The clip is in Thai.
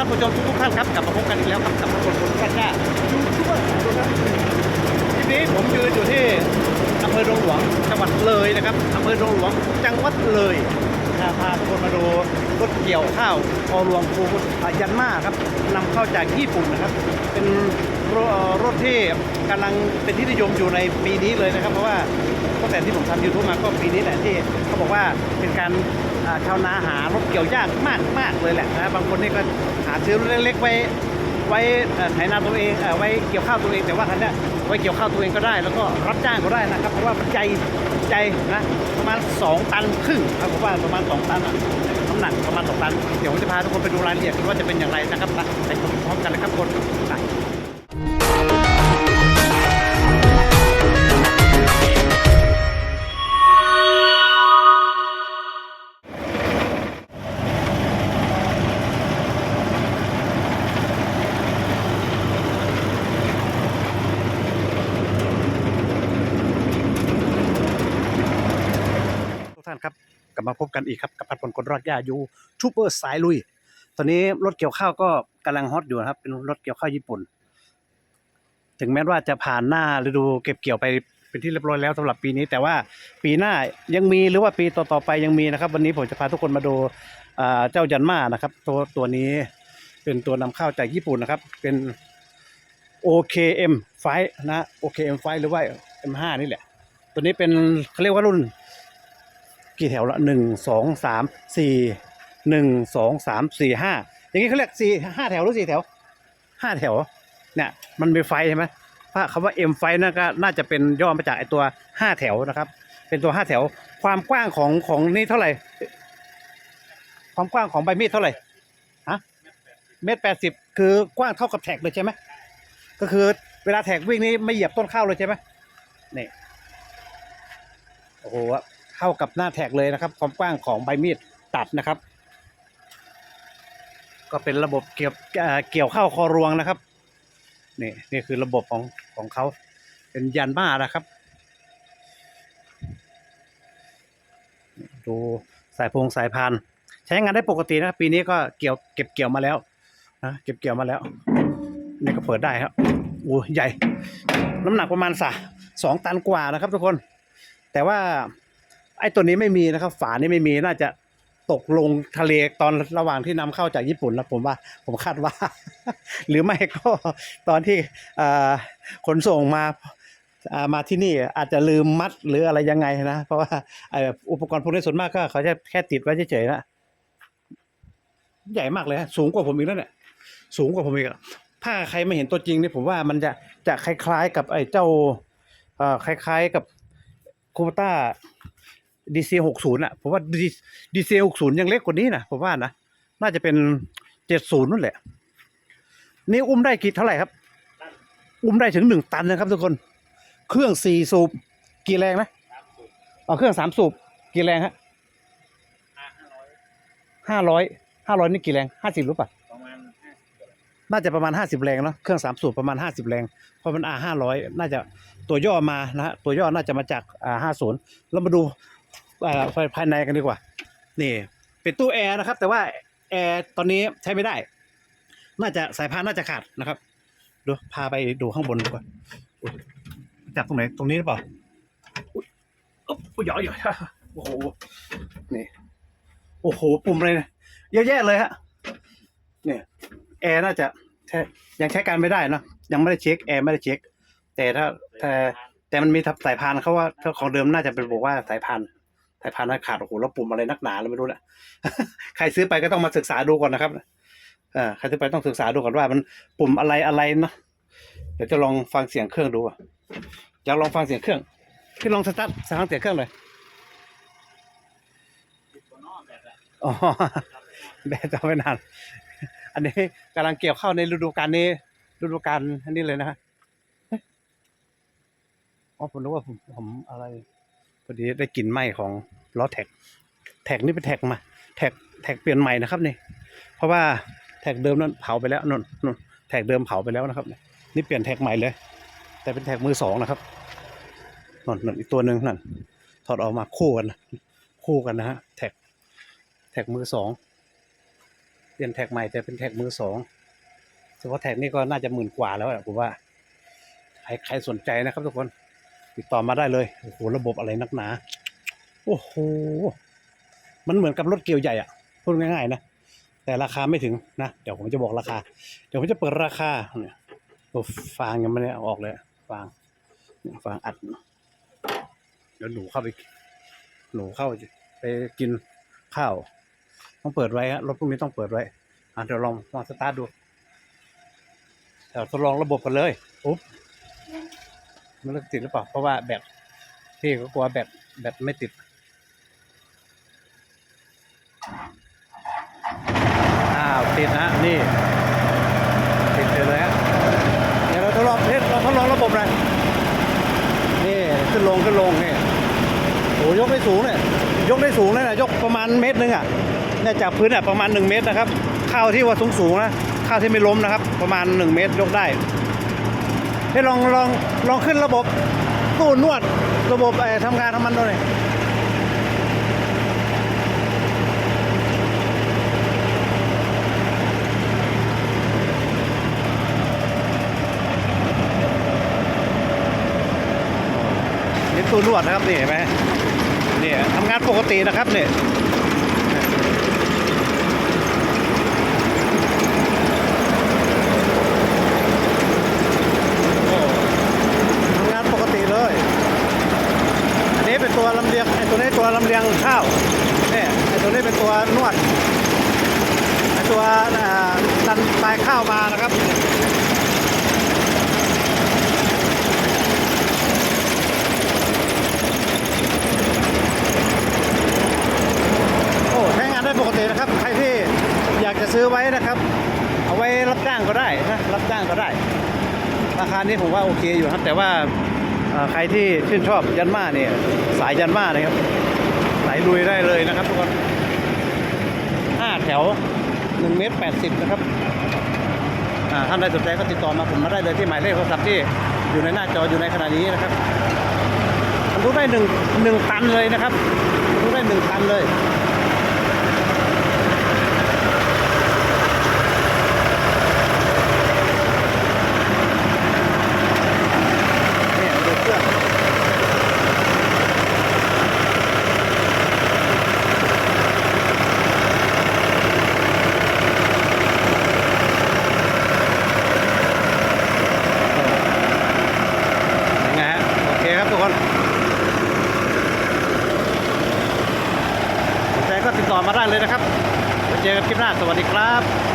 ท่านผู้ชมทุกท่านครับกลับมาพบกันอีกแล้วครับกับพระคนคนกันหน้ายูทูบเบอร์ครับทีนี้ผมยืนอยู่ที่อำเภอดงหลวงจังหวัดเลยนะครับอำเภอดงหลวงจังหวัดเลยพาทุกคนมาดูรถเกี่ยวข้าวอรวงฟูยันมาครับนำเข้าจากญี่ปุ่นนะครับ เป็นรถเอ่อรถที่กำลังเป็นที่นิยมอยู่ในปีนี้เลยนะครับ เพราะว่าตั้งแต่ที่ผมทำยูทูบมาก็ปีนี้แหละที่เขาบอกว่าเป็นการ ชาวนาหารถเกี่ยวยากมากมากเลยแหละนะบางคนนี่ก็หาซื้อรถเล็กๆไว้ไว้ไถนาตัวเองเอไว้เกี่ยวข้าวตัวเองแต่ว่าคันเนี้ยไว้เกี่ยวข้าวตัวเองก็ได้ แล้วก็รับจ้างก็ได้นะครับเพราะว่าใจใจนะประมาณ 2 ตันครึ่งครับผมว่าประมาณ 2 ตันน้ำหนักประมาณ 2 ตัน เดี๋ยวผมจะพาทุกคนไปดูรายละเอียดว่าจะเป็นอย่างไรนะครับนะไปชมพร้อมกันเลยครับคนไป ลับมาพบกันอีกครับกับพัดพลคนรอดย่ายูทูบเบอร์สายลุย ตอนนี้รถเกี่ยวข้าวก็กำลังฮอตอยู่นะครับ เป็นรถเกี่ยวข้าวญี่ปุ่น ถึงแม้ว่าจะผ่านหน้าฤดูเก็บเกี่ยวไปเป็นที่เรียบร้อยแล้วสำหรับปีนี้ แต่ว่าปีหน้ายังมีหรือว่าปีต่อๆไปยังมีนะครับ วันนี้ผมจะพาทุกคนมาดูเจ้ายันมานะครับตัวตัวนี้เป็นตัวนำเข้าจากญี่ปุ่นนะครับ เป็น OKM ไฟนะ OKM ไฟหรือว่า M5 นี่แหละ ตัวนี้เป็นเขาเรียกว่ารุ่น กี่แถวละหนึ่งสองสามสี่หนึ่งสองสามสี่ห้าอย่างนี้เขาเรียกสี่ห้าแถวหรือสี่แถวห้าแถวเนี่ยมันมีไฟใช่ไหมถ้าคำว่า M ไฟนั่นก็น่าจะเป็นย่อมาจากไอตัวห้าแถวนะครับ เป็นตัวห้าแถว ความกว้างของของนี่เท่าไหร่ ความกว้างของใบมีดเท่าไหร่ฮะเมตรแปดสิบคือกว้างเท่ากับแท็กเลยใช่ไหมก็คือเวลาแท็กวิ่งนี้ไม่เหยียบต้นข้าวเลยใช่ไหมนี่โอ้โห เข้ากับหน้าแท็กเลยนะครับ ความกว้างของใบมีดตัดนะครับ ก็เป็นระบบเกี่ยวเกี่ยวเข้าคอรวงนะครับนี่นี่คือระบบของของเขาเป็นยันบ้านะครับ ดูสายพงสายพานใช้งานได้ปกตินะปีนี้ก็เกี่ยวเก็บเกี่ยวมาแล้วนะเก็บเกี่ยวมาแล้วนี่ก็เปิดได้ครับโอ้ใหญ่ น้ำหนักประมาณสะสองตันกว่านะครับทุกคน แต่ว่า ไอ้ตัวนี้ไม่มีนะครับ ฝานี่ไม่มีน่าจะตกลงทะเลตอนระหว่างที่นำเข้าจากญี่ปุ่นแล้วผมว่าผมคาดว่า หรือไม่ก็ตอนที่อขนส่งมามาที่นี่อาจจะลืมมัดหรืออะไรยังไงนะ เพราะว่าไออุปกรณ์พวกนี้ส่วนมากก็เขาจะแค่ติดไว้เฉยๆนะใหญ่มากเลยสูงกว่าผมอีกแล้วเนี่ยสูงกว่าผมอีกถ้าใครไม่เห็นตัวจริงนี่ผมว่ามันจะจะคล้ายๆกับไอ้เจ้าคล้ายๆกับคโบต้า ดีซีหกศูนย์อะผมว่าดีซีหกศูนย์ยังเล็กกว่านี้นะผมว่านะน่าจะเป็นเจ็ดศูนย์นั่นแหละ นี่อุ้มได้กี่เท่าไหร่ครับ อุ้มได้ถึงหนึ่งตันนะครับทุกคน เครื่องสี่สูบกี่แรงนะอ๋อเครื่องสามสูบกี่แรงฮะห้าร้อยห้าร้อยนี่กี่แรงห้าสิบหรือเปล่าประมาณห้าน่าจะประมาณห้าสิบแรงเนาะเครื่องสามสูบประมาณห้าสิบแรงเพราะมันอาห้าร้อยน่าจะตัวย่อมานะฮะตัวย่อน่าจะมาจากอ่าห้าศูนย์เรามาดู ภายในกันดีกว่า นี่ เป็นตู้แอร์นะครับ แต่ว่าแอร์ตอนนี้ใช้ไม่ได้ น่าจะสายพานน่าจะขาดนะครับดูพาไปดูข้างบนดีกว่าจับตรงไหนตรงนี้หรือเปล่าอุ๊บอุ๊ยหย่อยหย่อยโอ้โหนี่โอ้โหปุ่มอะไรเนี่ยเยอะแยะเลยฮะเนี่ยแอร์น่าจะแท้ยังใช้การไม่ได้นะยังไม่ได้เช็คแอร์ไม่ได้เช็ค แต่ถ้าแต่แต่มันมีทับสายพานเขาว่าของเดิมน่าจะเป็นบอกว่าสายพาน สายพานน่าขาดโอ้โหแล้วปุ่มอะไรนักหนาเราไม่รู้แหละใครซื้อไปก็ต้องมาศึกษาดูก่อนนะครับอ่าใครซื้อไปต้องศึกษาดูก่อนว่า มันปุ่มอะไรอะไรเนาะเดี๋ยวจะลองฟังเสียงเครื่องดูอะอยากลองฟังเสียงเครื่องพี่ลองสตาร์ทสตาร์ทเสียงเครื่องเลยอ๋อแบตจะไม่นาน อันนี้กำลังเกี่ยวเข้าวในฤดูกาลนี้ฤดูกาลอันนี้เลยนะฮะเอ๊ะอ๋อผมนึกว่าผมผมอะไร อดีได้กลิ่นไหม้ของล้อแท็ก แท็กนี่เป็นแท็กมา แท็กแท็กเปลี่ยนใหม่นะครับนี่ เพราะว่าแท็กเดิมนั้นเผาไปแล้วนนนนแท็กเดิมเผาไปแล้วนะครับ นี่เปลี่ยนแท็กใหม่เลย แต่เป็นแท็กมือสองนะครับนนนนอีกตัวหนึ่งนั่นถอดออกมาคู่กันคู่กันนะฮะแท็กแท็กมือสองเปลี่ยนแท็กใหม่แต่เป็นแท็กมือสองเฉพาะแท็กนี่ก็น่าจะหมื่นกว่าแล้วอะผมว่าใครใครสนใจนะครับทุกคน ติดต่อมาได้เลยโอ้โหระบบอะไรนักหนา โอ้โหมันเหมือนกับรถเกียวใหญ่อะพูดง่ายๆนะแต่ราคาไม่ถึงนะเดี๋ยวผมจะบอกราคา เดี๋ยวผมจะเปิดราคาเนี่ยโอ้ฟางยังไม่ได้อออกเลยฟางฟางอัด เดี๋ยวหนูเข้าไป หนูเข้าไปกินข้าว ต้องเปิดไว้ฮะรถพวกนี้ต้องเปิดไว้อะเดี๋ยวลองลองสตาร์ทดูเดี๋ยวทดลองระบบกันเลยปุ๊บ มันจะติดหรือเปล่า เพราะว่าแบตพี่ก็กลัวแบตแบตไม่ติดอ้าวติดนะนี่ ติดเดี๋ยวเลยฮะเดี๋ยวเราทดลองเทสเราทดลองระบบหน่อยนี่ขึ้นลงขึ้นลงนี่โอ้ยกได้สูงเนี่ยยกได้สูงเลยนะยกประมาณเมตรหนึงอะเนี่ยจากพื้นอะประมาณ 1 เมตรนะครับข้าวที่ว่าสูงสูงๆนะข้าวที่ไม่ล้มนะครับ ประมาณ 1 เมตรยกได้ เฮ้ลองลองลองขึ้นระบบตู้นวดระบบไอ้ทำงานทำมันดูหน่อยนี่ตู้นวดนะครับนี่เห็นไหมนี่ทำงานปกตินะครับเนี่โอ้ทำงานปกติเลย อันนี้ เป็นตัวลำเลียงไอ้ตัวนี้ตัวลำเลียงข้าวเนี่ยไอ้ตัวนี้เป็นตัวนวดไอ้ตัวดันปลายข้าวมานะครับโอ้ใช้งานได้ปกตินะครับ ใครที่อยากจะซื้อไว้นะครับ เอาไว้รับจ้างก็ได้นะรับจ้างก็ได้ ราคานี้ผมว่าโอเคอยู่ครับแต่ว่า ใครที่ชื่นชอบยันมาเนี่ยสายยันมานะครับสายลุยได้เลยนะครับทุกคนห้าแถวหนึ่งเมตรแปดสิบนะครับอ่าท่านใดสนใจก็ติดต่อมาผมมาได้เลยที่หมายเลขโทรศัพท์ที่อยู่ในหน้าจออยู่ในขณะนี้นะครับบรรทุกได้หนึ่งหนึ่งตันเลยนะครับบรรทุกได้หนึ่งตันเลยดูเครื่องยังไงฮะโอเคครับทุกคนสนใจก็ติดต่อ มาได้เลยนะครับเจอกันคลิปหน้าสวัสดีครับ